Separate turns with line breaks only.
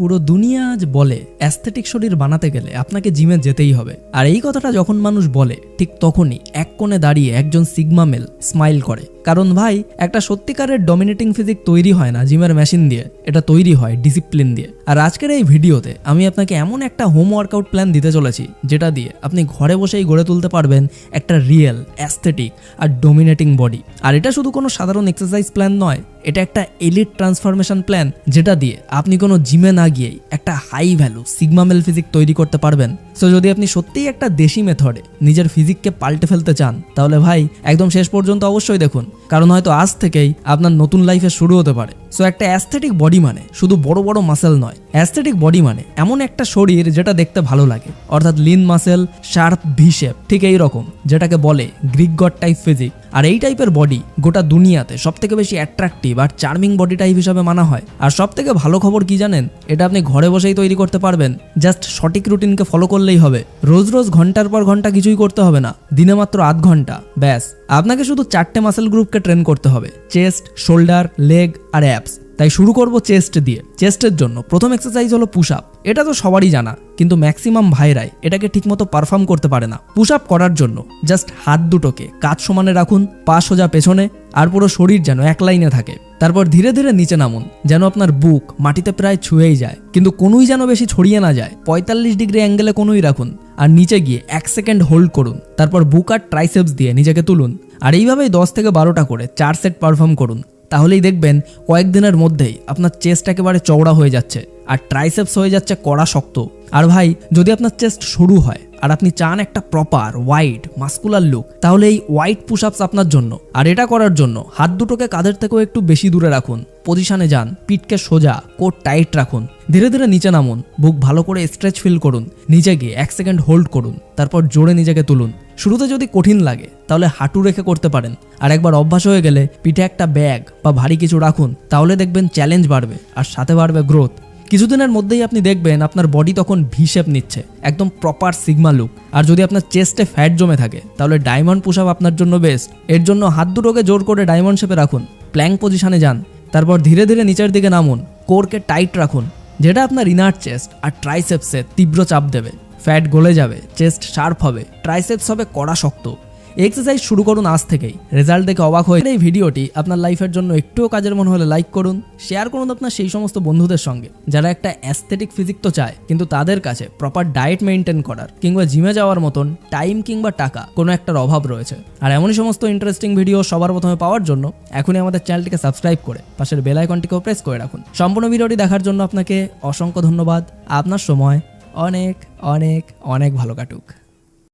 পুরো দুনিয়া আজ বলে অ্যাস্থেটিক শরীর বানাতে গেলে আপনাকে জিমে যেতেই হবে। আর এই কথাটা যখন মানুষ বলে, ঠিক তখনই এক কোণে দাঁড়িয়ে একজন সিগমা মেল স্মাইল করে। কারণ ভাই, একটা সত্যিকারের ডমিনেটিং ফিজিক তৈরি হয় না, জিমের মেশিন দিয়ে। এটা তৈরি হয় ডিসিপ্লিন দিয়ে। আর আজকের এই ভিডিওতে আমি আপনাকে এমন একটা হোম ওয়ার্কআউট প্ল্যান দিতে চলেছি, যেটা দিয়ে আপনি ঘরে বসেই গড়ে তুলতে পারবেন একটা রিয়েল অ্যাস্থেটিক আর ডমিনেটিং বডি আর এটা শুধু কোনো সাধারণ এক্সারসাইজ প্ল্যান নয়, এটা একটা এলিট ট্রান্সফরমেশন প্ল্যান যেটা দিয়ে আপনি কোনো জিমে না গিয়েই একটা হাই ভ্যালু সিগমামেল ফিজিক তৈরি করতে পারবেন। সো যদি আপনি সত্যিই একটা দেশি মেথডে নিজের ফিজিককে পাল্টে ফেলতে চান, তাহলে ভাই, একদম শেষ পর্যন্ত অবশ্যই দেখুন। কারণ হয়তো আজ থেকেই আপনার নতুন লাইফে শুরু হতে পারে। সো একটা অ্যাস্থেটিক বডি মানে শুধু বড় বড় মাসেল নয়। অ্যাস্থেটিক বডি মানে এমন একটা শরীর যেটা দেখতে ভালো লাগে। অর্থাৎ lean muscle sharp V shape ঠিক এই রকম যেটাকে বলে গ্রিক গড টাইপ ফিজিক আর এই টাইপের বডি গোটা দুনিয়াতে সব থেকে বেশি অ্যাট্রাকটিভ আর চার্মিং বডি টাইপ হিসাবে মানা হয়। আর সব থেকে ভালো খবর কি জানেন? এটা আপনি ঘরে বসেই তৈরি করতে পারবেন। জাস্ট সঠিক রুটিনকে ফলো করলেই হবে। রোজ রোজ ঘণ্টার পর ঘণ্টা কিছুই করতে হবে না। দিনে মাত্র আধ ঘণ্টা। ব্যাস। আপনাকে শুধু চারটে মাসেল গ্রুপকে ট্রেন করতে হবে। চেস্ট শোল্ডার লেগ আর অ্যাপস তাই শুরু করব চেস্ট দিয়ে, চেস্টের জন্য। প্রথম এক্সারসাইজ হলো পুশ আপ এটা তো সবারই জানা, কিন্তু ম্যাক্সিমাম ভাইরাই এটাকে ঠিকমতো পারফর্ম করতে পারে না। পুশ আপ করার জন্য জাস্ট হাত দুটোকে কাজ সমানে রাখুন, পা সোজা পেছনে, আর পুরো শরীর যেন এক লাইনে থাকে। তারপর ধীরে ধীরে নিচে নামুন, যেন আপনার বুক মাটিতে প্রায় ছুঁয়েই যায়, কিন্তু কোনোই যেন বেশি ছড়িয়ে না যায়। পঁয়তাল্লিশ ডিগ্রি অ্যাঙ্গেলে কোনোই রাখুন, আর নিচে গিয়ে এক সেকেন্ড হোল্ড করুন, তারপর বুক আর ট্রাইসেপস দিয়ে নিজেকে তুলুন, আর এইভাবেই দশ থেকে বারোটা করে চার সেট পারফর্ম করুন। তাহলেই দেখবেন কয়েকদিনের মধ্যেই আপনার চেস্ট একেবারে চওড়া হয়ে যাচ্ছে। আর ট্রাইসেপস হয়ে যাচ্ছে কড়া শক্ত। আর ভাই, যদি আপনার চেস্ট সরু হয়, আর আপনি চান একটা প্রপার ওয়াইড মাস্কুলার লুক তাহলে এই হোয়াইট পুশ আপস আপনার জন্য। আর এটা করার জন্য হাত দুটোকে কাঁধের থেকেও একটু বেশি দূরে রাখুন। পজিশনে যান, পিঠকে সোজা, কোট টাইট রাখুন। ধীরে ধীরে নিচে নামুন, বুক ভালো করে স্ট্রেচ ফিল করুন, নিচে গিয়ে এক সেকেন্ড হোল্ড করুন, তারপর জোরে নিজেকে তুলুন। শুরুতে যদি কঠিন লাগে, তাহলে হাঁটু রেখে করতে পারেন। আর একবার অভ্যাস হয়ে গেলে পিঠে একটা ব্যাগ বা ভারী কিছু রাখুন, তাহলে দেখবেন চ্যালেঞ্জ বাড়বে, আর সাথে বাড়বে গ্রোথ কিছুদিনের মধ্যেই আপনি দেখবেন আপনার বডি তখন ভি শেপ নিচ্ছে, একদম প্রপার সিগমা লুক আর যদি আপনার চেস্টে ফ্যাট জমে থাকে, তাহলে ডায়মন্ড পুশ আপ আপনার জন্য বেস্ট এর জন্য হাত দুটোকে জোর করে ডায়মন্ড শেপে রাখুন প্ল্যাঙ্ক পজিশনে যান। তারপর ধীরে ধীরে নিচের দিকে নামুন কোরকে টাইট রাখুন, যেটা আপনার ইনার চেস্ট আর ট্রাইসেপসে তীব্র চাপ দেবে। ফ্যাট গলে যাবে চেস্ট শার্প হবে ট্রাইসেপস হবে কড়া শক্ত। এক্সারসাইজ শুরু করুন আজ থেকেই। রেজাল্ট দেখে অবাক হয়ে এই ভিডিওটি আপনার লাইফের জন্য একটুও কাজের মনে হলে লাইক করুন শেয়ার করুন আপনার সেই সমস্ত বন্ধুদের সঙ্গে, যারা একটা অ্যাস্থেটিক ফিজিক তো চায়, কিন্তু তাদের কাছে প্রপার ডায়েট মেনটেন করার কিংবা জিমে যাওয়ার মতন টাইম কিংবা টাকা কোনো একটার অভাব রয়েছে। আর এমনই সমস্ত ইন্টারেস্টিং ভিডিও সবার প্রথমে পাওয়ার জন্য এখনই আমাদের চ্যানেলটিকে সাবস্ক্রাইব করে, পাশের বেল আইকনটিকেও প্রেস করে রাখুন। সম্পূর্ণ ভিডিওটি দেখার জন্য আপনাকে অসংখ্য ধন্যবাদ। আপনার সময় অনেক অনেক অনেক ভালো কাটুক।